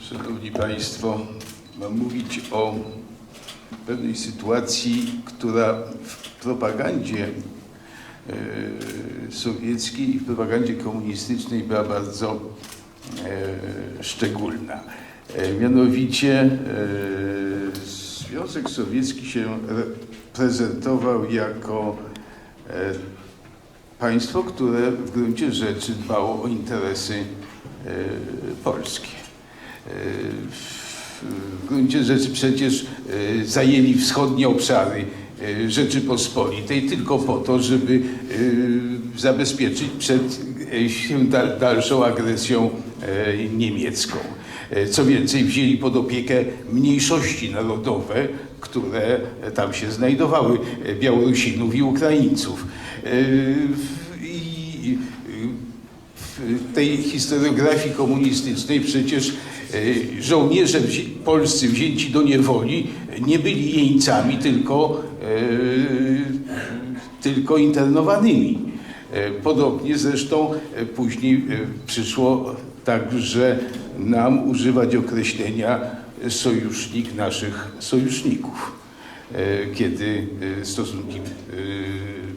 Szanowni Państwo, mam mówić o pewnej sytuacji, która w propagandzie e, sowieckiej i w propagandzie komunistycznej była bardzo e, szczególna. E, Mianowicie Związek Sowiecki się re- prezentował jako państwo, które w gruncie rzeczy dbało o interesy polskie. W gruncie rzeczy przecież e, zajęli wschodnie obszary e, Rzeczypospolitej tylko po to, żeby e, zabezpieczyć przed dalszą agresją niemiecką. Co więcej, wzięli pod opiekę mniejszości narodowe, które tam się znajdowały, Białorusinów i Ukraińców. I w tej historiografii komunistycznej przecież żołnierze wzi- polscy wzięci do niewoli nie byli jeńcami, tylko, e, tylko internowanymi. E, Podobnie zresztą e, później e, przyszło także nam używać określenia sojusznik naszych sojuszników, e, kiedy e, stosunki e,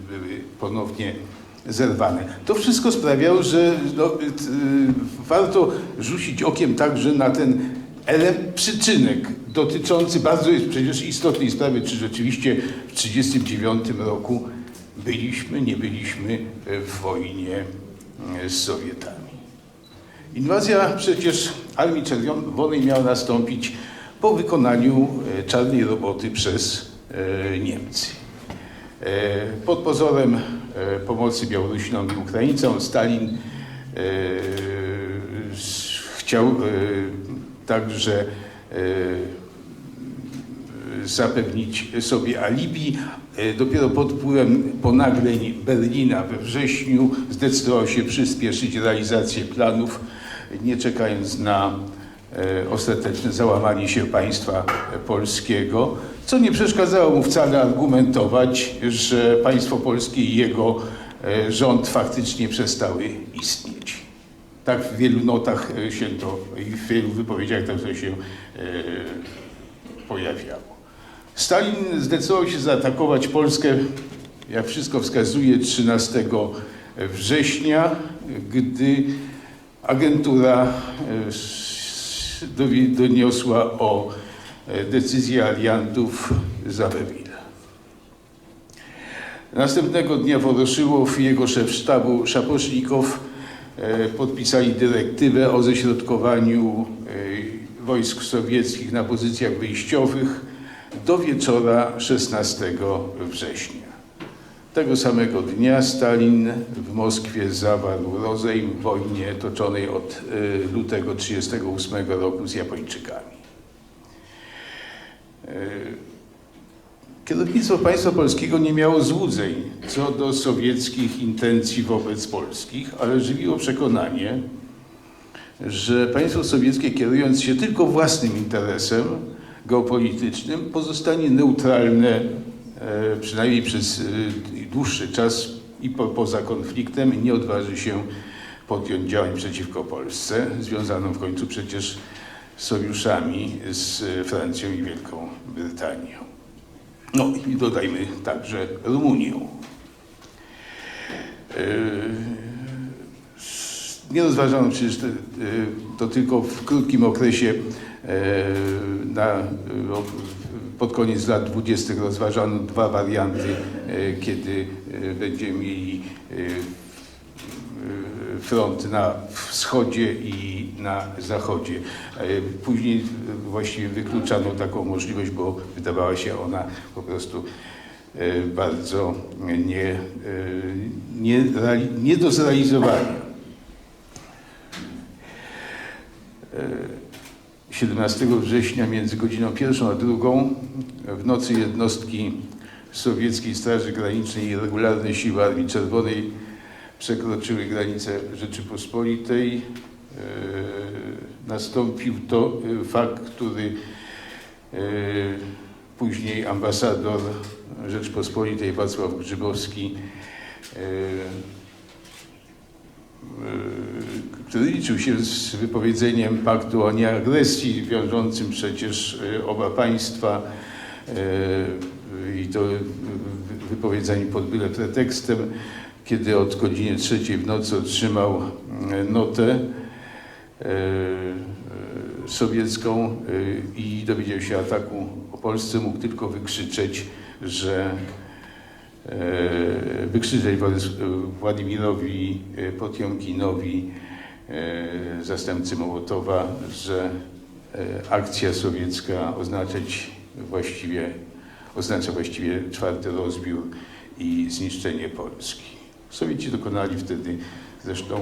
były ponownie zerwane. To wszystko sprawiało, że no, t- y, warto rzucić okiem także na ten ele- przyczynek dotyczący bardzo jest przecież istotnej sprawy, czy rzeczywiście w 1939 roku byliśmy, nie byliśmy w wojnie e, z Sowietami. Inwazja przecież Armii Czerwonej miała nastąpić po wykonaniu czarnej roboty przez Niemcy. Pod pozorem pomocy Białorusinom i Ukraińcom Stalin e, chciał e, także e, zapewnić sobie alibi. E, Dopiero pod wpływem ponagleń Berlina we wrześniu zdecydował się przyspieszyć realizację planów, nie czekając na e, ostateczne załamanie się państwa polskiego, co nie przeszkadzało mu wcale argumentować, że państwo polskie i jego e, rząd faktycznie przestały istnieć. Tak w wielu notach e, się to i w wielu wypowiedziach to się e, pojawiało. Stalin zdecydował się zaatakować Polskę, jak wszystko wskazuje, 13 września, gdy agentura doniosła o e, decyzji aliantów z Abbeville. Następnego dnia Woroszyłow i jego szef sztabu Szaposznikow e, podpisali dyrektywę o ześrodkowaniu e, wojsk sowieckich na pozycjach wyjściowych do wieczora 16 września. Tego samego dnia Stalin w Moskwie zawarł rozejm w wojnie toczonej od lutego 1938 roku z Japończykami. E, Kierownictwo państwa polskiego nie miało złudzeń co do sowieckich intencji wobec polskich, ale żywiło przekonanie, że państwo sowieckie kierując się tylko własnym interesem geopolitycznym pozostanie neutralne e, przynajmniej przez e, dłuższy czas i po, poza konfliktem nie odważy się podjąć działań przeciwko Polsce, związaną w końcu przecież sojuszami z e, Francją i Wielką Brytanią. No i dodajmy także Rumunią. S- Nie rozważano przecież yy, to tylko w krótkim okresie yy, na, pod koniec lat 20. rozważano dwa warianty, kiedy będziemy mieli front na wschodzie i na zachodzie. E, Później właściwie wykluczano taką możliwość, bo wydawała się ona po prostu e, bardzo nie, e, nie, nie do zrealizowania. E, 17 września między godziną pierwszą a drugą w nocy jednostki sowieckiej Straży Granicznej i regularne siły Armii Czerwonej przekroczyły granice Rzeczypospolitej. E, Nastąpił to e, fakt, który e, później ambasador Rzeczypospolitej Wacław Grzybowski który liczył się z wypowiedzeniem paktu o nieagresji, wiążącym przecież oba państwa i to wy- wypowiedzenie pod byle pretekstem, kiedy od godziny trzeciej w nocy otrzymał e, notę e, e, sowiecką i dowiedział się ataku o Polsce, mógł tylko wykrzyczeć, że wykrzyczeć Władimirowi Potiomkinowi, zastępcy Mołotowa, że akcja sowiecka oznaczać właściwie, oznacza właściwie czwarty rozbiór i zniszczenie Polski. Sowieci dokonali wtedy zresztą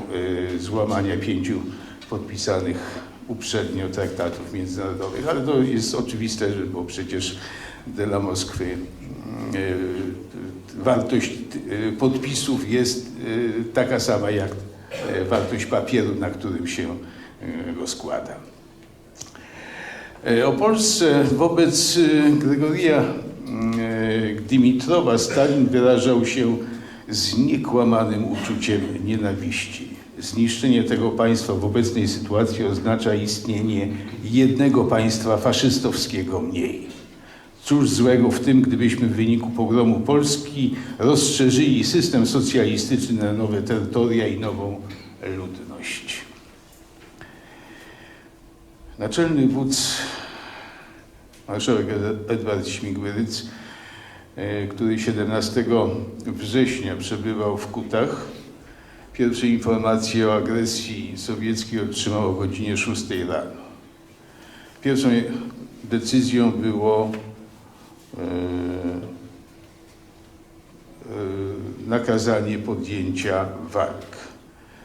e, złamania pięciu podpisanych uprzednio traktatów międzynarodowych, ale to jest oczywiste, że bo przecież dla Moskwy e, wartość e, podpisów jest taka sama jak wartość papieru, na którym się go składa. O Polsce wobec Gregoria Dimitrowa Stalin wyrażał się z niekłamanym uczuciem nienawiści. Zniszczenie tego państwa w obecnej sytuacji oznacza istnienie jednego państwa faszystowskiego mniej. Cóż złego w tym, gdybyśmy w wyniku pogromu Polski rozszerzyli system socjalistyczny na nowe terytoria i nową ludność. Naczelny wódz, marszałek Ed- Edward Śmigłyryc, który 17 września przebywał w Kutach, pierwsze informacje o agresji sowieckiej otrzymał o godzinie 6 rano. Pierwszą decyzją było e, e, nakazanie podjęcia walk.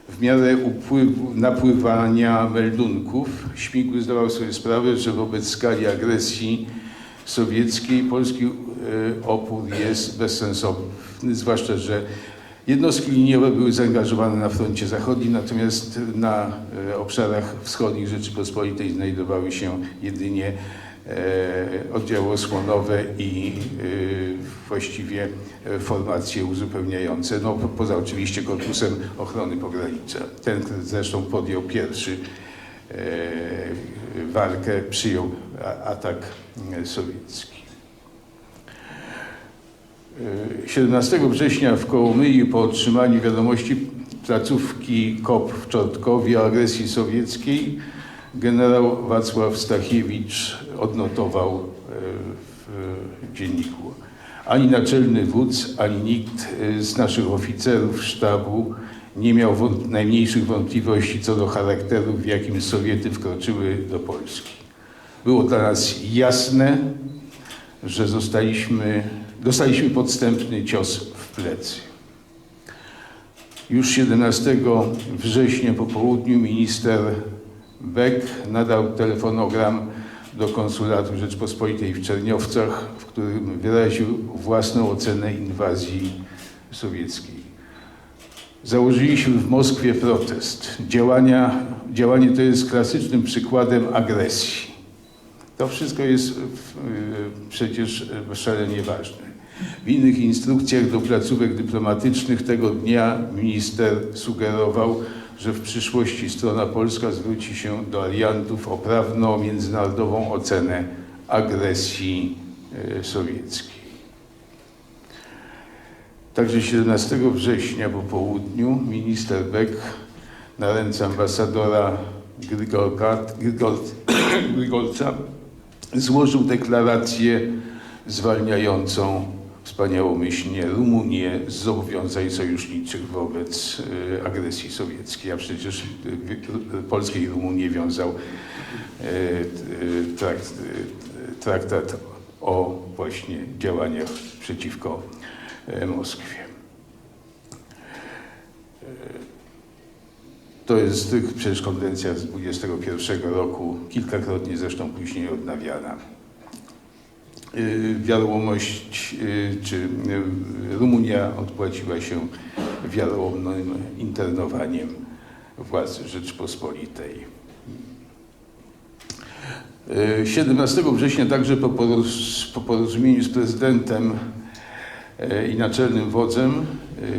W miarę upływu, napływania meldunków Śmigły zdawał sobie sprawę, że wobec skali agresji sowieckiej polski e, opór jest bezsensowny, zwłaszcza, że jednostki liniowe były zaangażowane na froncie zachodnim, natomiast na e, obszarach wschodnich Rzeczypospolitej znajdowały się jedynie e, oddziały osłonowe i e, właściwie formacje uzupełniające, no po- poza oczywiście Korpusem Ochrony Pogranicza. Ten zresztą podjął pierwszy e, walkę, przyjął atak sowiecki. E, 17 września w Kołomyi po otrzymaniu wiadomości placówki KOP w Czortkowie o agresji sowieckiej generał Wacław Stachiewicz odnotował e, w dzienniku. Ani naczelny wódz, ani nikt e, z naszych oficerów sztabu nie miał wąt- najmniejszych wątpliwości co do charakteru, w jakim Sowiety wkroczyły do Polski. Było dla nas jasne, że zostaliśmy, dostaliśmy podstępny cios w plecy. Już 17 września po południu minister Beck nadał telefonogram do konsulatu Rzeczpospolitej w Czerniowcach, w którym wyraził własną ocenę inwazji sowieckiej. Założyliśmy w Moskwie protest. Działania, działanie to jest klasycznym przykładem agresji. To wszystko jest y, przecież szalenie ważne. W innych instrukcjach do placówek dyplomatycznych tego dnia minister sugerował, że w przyszłości strona polska zwróci się do aliantów o prawną międzynarodową ocenę agresji y, sowieckiej. Także 17 września po południu minister Beck na ręce ambasadora Grygolka, Grygol, Grygolca złożył deklarację zwalniającą wspaniałomyślnie Rumunię z zobowiązań sojuszniczych wobec e, agresji sowieckiej, a przecież wi- Polskę i Rumunię wiązał e, trakt, traktat o właśnie działaniach przeciwko Moskwie. To jest przecież konwencja z 21 roku, kilkakrotnie zresztą później odnawiana. Y, Wiarołomość y, czy y, Rumunia odpłaciła się wiarołomnym internowaniem władz Rzeczpospolitej. Y, 17 września także po, poroz, po porozumieniu z prezydentem i naczelnym wodzem,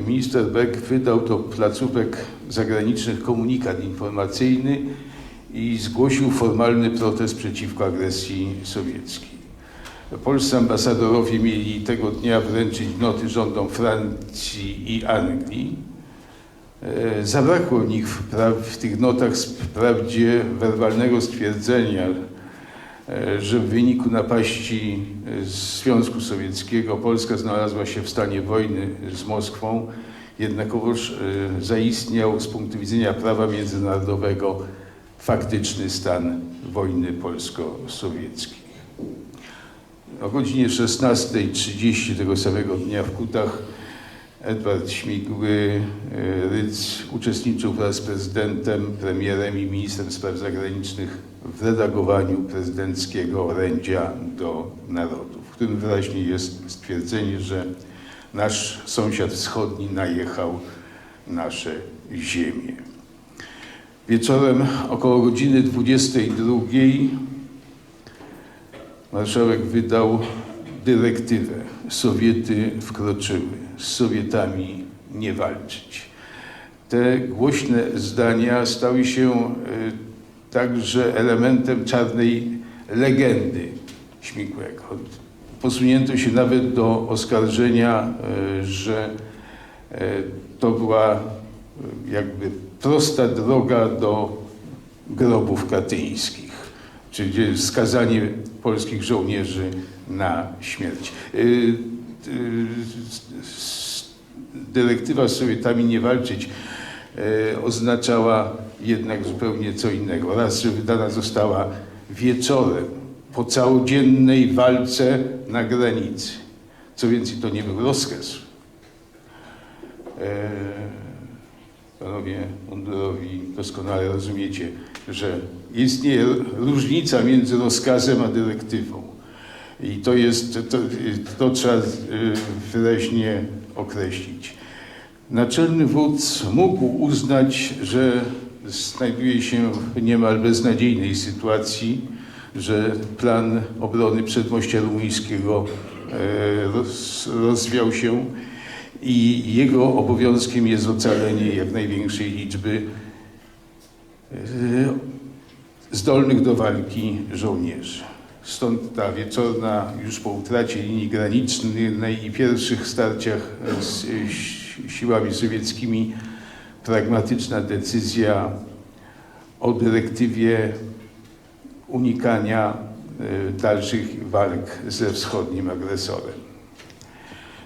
minister Beck wydał do placówek zagranicznych komunikat informacyjny i zgłosił formalny protest przeciwko agresji sowieckiej. Polscy ambasadorowie mieli tego dnia wręczyć noty rządom Francji i Anglii. E, Zabrakło w nich w tych notach wprawdzie werbalnego stwierdzenia, e, że w wyniku napaści e, Związku Sowieckiego Polska znalazła się w stanie wojny z Moskwą, jednakowoż zaistniał z punktu widzenia prawa międzynarodowego faktyczny stan wojny polsko-sowieckiej. O godzinie 16.30 tego samego dnia w Kutach Edward Śmigły e, Rydz uczestniczył wraz z prezydentem, premierem i ministrem spraw zagranicznych w redagowaniu prezydenckiego orędzia do narodu, w którym wyraźnie jest stwierdzenie, że nasz sąsiad wschodni najechał nasze ziemie. Wieczorem około godziny 22 marszałek wydał dyrektywę. Sowiety wkroczyły. Z Sowietami nie walczyć. Te głośne zdania stały się e, także elementem czarnej legendy Śmigłego. Posunięto się nawet do oskarżenia, e, że e, to była jakby prosta droga do grobów katyńskich, czyli skazanie polskich żołnierzy na śmierć. Y, y, Dyrektywa z Sowietami nie walczyć y, oznaczała jednak zupełnie co innego. Raz, że wydana została wieczorem po całodziennej walce na granicy. Co więcej, to nie był rozkaz. E, Panowie mundurowi doskonale rozumiecie, że istnieje różnica między rozkazem a dyrektywą. I to jest, to, to trzeba y, wyraźnie określić. Naczelny wódz mógł uznać, że znajduje się w niemal beznadziejnej sytuacji, że plan obrony przedmościa rumuńskiego e, roz, rozwiał się i jego obowiązkiem jest ocalenie jak największej liczby e, zdolnych do walki żołnierzy. Stąd ta wieczorna, już po utracie linii granicznej i pierwszych starciach z si- siłami sowieckimi, pragmatyczna decyzja o dyrektywie unikania e, dalszych walk ze wschodnim agresorem.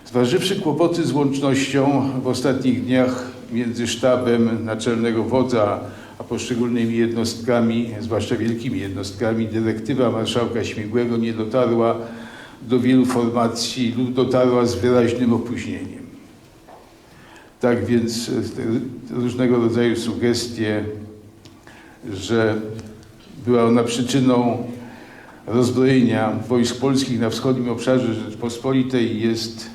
Zważywszy kłopoty z łącznością w ostatnich dniach między sztabem naczelnego wodza a poszczególnymi jednostkami, zwłaszcza wielkimi jednostkami, dyrektywa marszałka Śmigłego nie dotarła do wielu formacji lub dotarła z wyraźnym opóźnieniem. Tak więc e, różnego rodzaju sugestie, że była ona przyczyną rozbrojenia wojsk polskich na wschodnim obszarze Rzeczpospolitej jest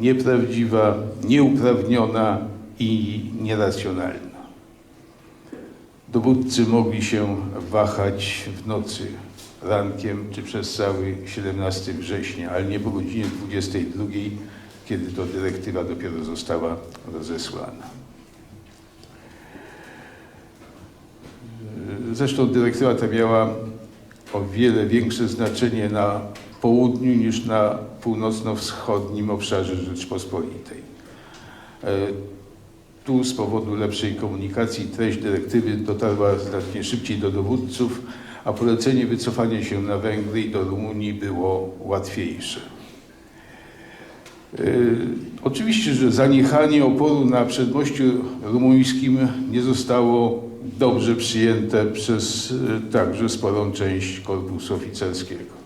nieprawdziwa, nieuprawniona i nieracjonalna. Dowódcy mogli się wahać w nocy, rankiem czy przez cały 17 września, ale nie po godzinie 22, kiedy to dyrektywa dopiero została rozesłana. Zresztą dyrektywa ta miała o wiele większe znaczenie na południu niż na północno-wschodnim obszarze Rzeczpospolitej. Tu z powodu lepszej komunikacji treść dyrektywy dotarła znacznie szybciej do dowódców, a polecenie wycofania się na Węgry i do Rumunii było łatwiejsze. E, Oczywiście, że zaniechanie oporu na przedmościu rumuńskim nie zostało dobrze przyjęte przez e, także sporą część korpusu oficerskiego.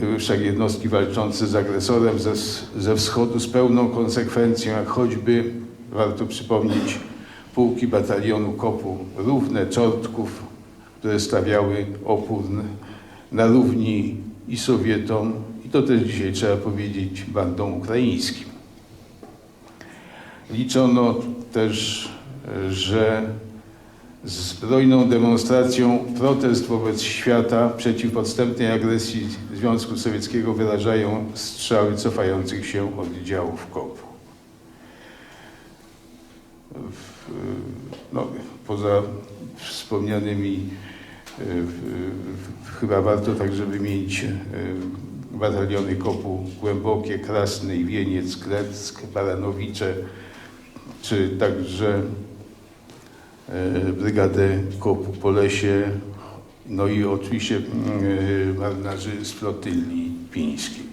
Były wszak jednostki walczące z agresorem ze, ze wschodu z pełną konsekwencją, jak choćby, warto przypomnieć, pułki batalionu Kopu Równe, Czortków, które stawiały opór na równi i Sowietom, i to też dzisiaj trzeba powiedzieć, bandom ukraińskim. Liczono też, że zbrojną demonstracją protest wobec świata przeciw podstępnej agresji Związku Sowieckiego wyrażają strzały cofających się oddziałów KOP. No, poza wspomnianymi e, chyba warto także wymienić e, bataliony KOP-u Głębokie, Krasny, Wieniec, Kleck, Baranowicze, czy także e, Brygadę KOP-u Polesie, no i oczywiście mm, e, marynarzy z flotyli pińskiej.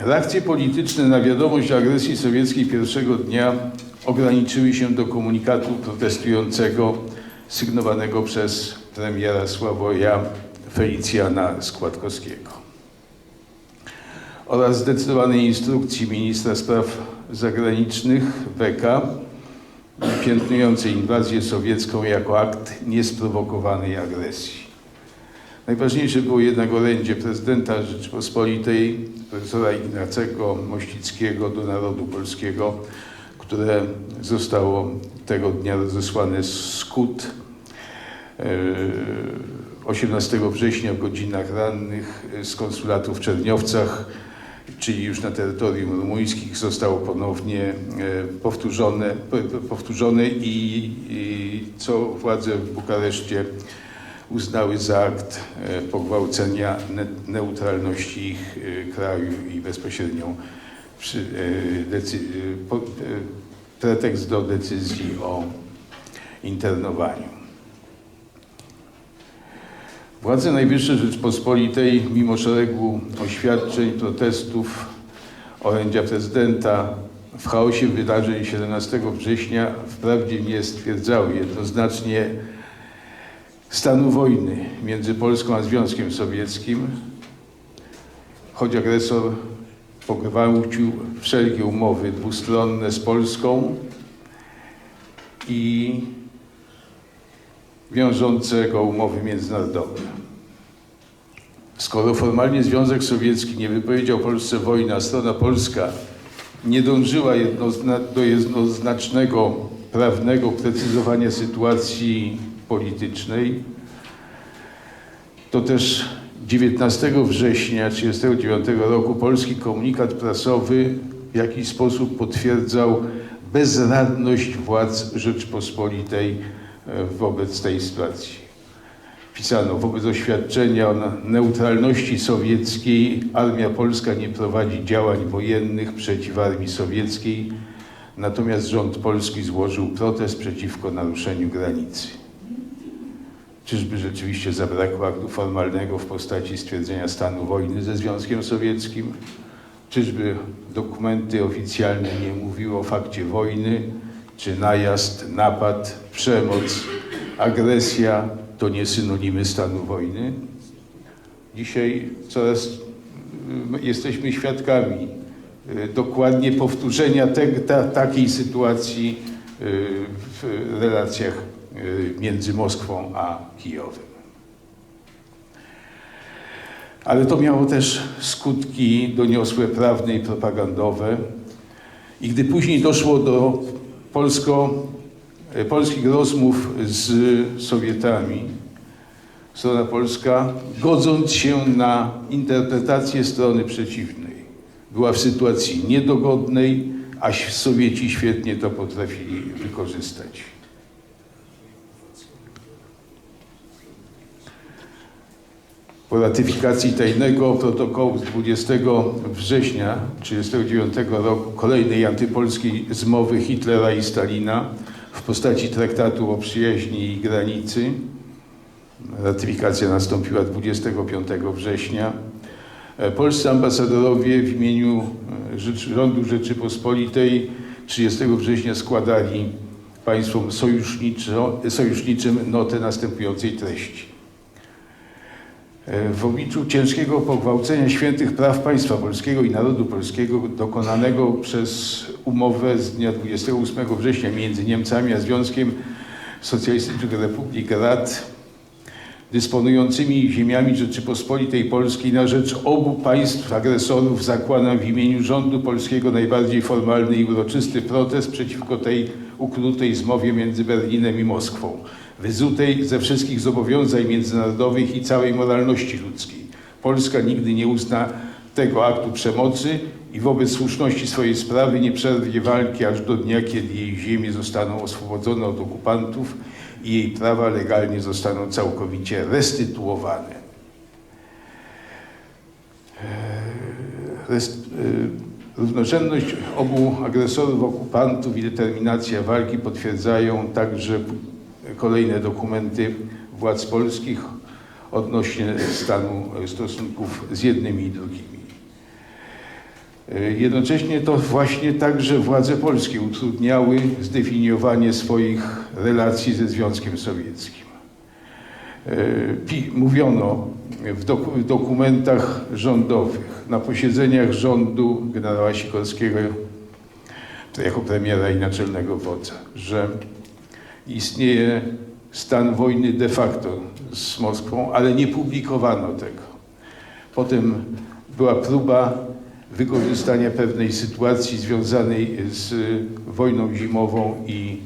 Reakcje polityczne na wiadomość agresji sowieckiej pierwszego dnia ograniczyły się do komunikatu protestującego sygnowanego przez premiera Sławoja Felicjana Składkowskiego oraz zdecydowanej instrukcji ministra spraw zagranicznych Beka piętnującej inwazję sowiecką jako akt niesprowokowanej agresji. Najważniejsze było jednak orędzie prezydenta Rzeczypospolitej, profesora Ignacego Mościckiego do narodu polskiego, które zostało tego dnia rozesłane z Skut e, 18 września w godzinach rannych z konsulatu w Czerniowcach, czyli już na terytorium rumuńskich, zostało ponownie e, powtórzone, po- powtórzone i, i co władze w Bukareszcie uznały za akt e, pogwałcenia ne- neutralności ich e, kraju i bezpośrednią przy, pretekst do decyzji o internowaniu. Władze Najwyższe Rzeczpospolitej, mimo szeregu oświadczeń, protestów, orędzia prezydenta, w chaosie wydarzeń 17 września wprawdzie nie stwierdzały jednoznacznie stanu wojny między Polską a Związkiem Sowieckim, choć agresor pogwałcił wszelkie umowy dwustronne z Polską i wiążące go umowy międzynarodowe. Skoro formalnie Związek Sowiecki nie wypowiedział Polsce wojny, a strona polska nie dążyła jednozna do jednoznacznego prawnego precyzowania sytuacji politycznej, to też 19 września 1939 roku polski komunikat prasowy w jakiś sposób potwierdzał bezradność władz Rzeczpospolitej wobec tej sytuacji. Pisano, wobec oświadczenia o neutralności sowieckiej armia polska nie prowadzi działań wojennych przeciw armii sowieckiej, natomiast rząd polski złożył protest przeciwko naruszeniu granicy. Czyżby rzeczywiście zabrakło aktu formalnego w postaci stwierdzenia stanu wojny ze Związkiem Sowieckim? Czyżby dokumenty oficjalne nie mówiły o fakcie wojny? Czy najazd, napad, przemoc, agresja to nie synonimy stanu wojny? Dzisiaj coraz y, jesteśmy świadkami y, dokładnie powtórzenia te, ta, takiej sytuacji y, w relacjach między Moskwą a Kijowem. Ale to miało też skutki doniosłe prawne i propagandowe. I gdy później doszło do polsko, e, polskich rozmów z Sowietami, strona polska, godząc się na interpretację strony przeciwnej, była w sytuacji niedogodnej, a Sowieci świetnie to potrafili wykorzystać. Po ratyfikacji tajnego protokołu z 20 września 1939 roku kolejnej antypolskiej zmowy Hitlera i Stalina w postaci traktatu o przyjaźni i granicy, ratyfikacja nastąpiła 25 września, e, polscy ambasadorowie w imieniu e, rządu Rzeczypospolitej 30 września składali państwom sojuszniczo- sojuszniczym notę następującej treści. E, W obliczu ciężkiego pogwałcenia świętych praw państwa polskiego i narodu polskiego dokonanego przez umowę z dnia 28 września między Niemcami a Związkiem Socjalistycznych Republik Rad dysponującymi ziemiami Rzeczypospolitej Polskiej na rzecz obu państw agresorów zakładam w imieniu rządu polskiego najbardziej formalny i uroczysty protest przeciwko tej ukrutej zmowie między Berlinem i Moskwą, wyzutej ze wszystkich zobowiązań międzynarodowych i całej moralności ludzkiej. Polska nigdy nie uzna tego aktu przemocy i wobec słuszności swojej sprawy nie przerwie walki aż do dnia, kiedy jej ziemie zostaną oswobodzone od okupantów i jej prawa legalnie zostaną całkowicie restytuowane. Rest, y, równorzędność obu agresorów, okupantów i determinacja walki potwierdzają także kolejne dokumenty władz polskich odnośnie stanu stosunków z jednymi i drugimi. Jednocześnie to właśnie także władze polskie utrudniały zdefiniowanie swoich relacji ze Związkiem Sowieckim. Pi- Mówiono w dokumentach rządowych, na posiedzeniach rządu generała Sikorskiego jako premiera i naczelnego wodza, że istnieje stan wojny de facto z Moskwą, ale nie publikowano tego. Potem była próba wykorzystania pewnej sytuacji związanej z wojną zimową i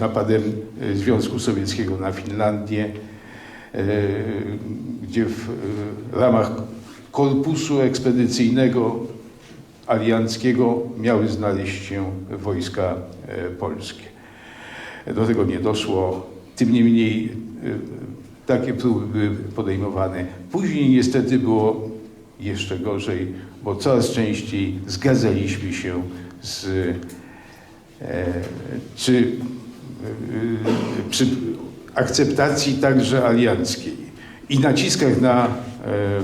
napadem e, Związku Sowieckiego na Finlandię, e, gdzie w e, ramach korpusu ekspedycyjnego alianckiego miały znaleźć się wojska polskie. Do tego nie doszło. Tym niemniej e, takie próby były podejmowane. Później niestety było jeszcze gorzej, bo coraz częściej zgadzaliśmy się z e, czy e, przy akceptacji także alianckiej i naciskach na e, e,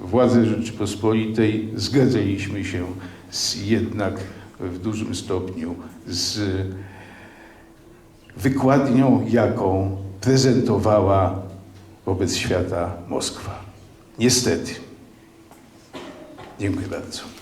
władze Rzeczypospolitej zgadzaliśmy się z, jednak w dużym stopniu z wykładnią, jaką prezentowała wobec świata Moskwa. Niestety. Dziękuję bardzo.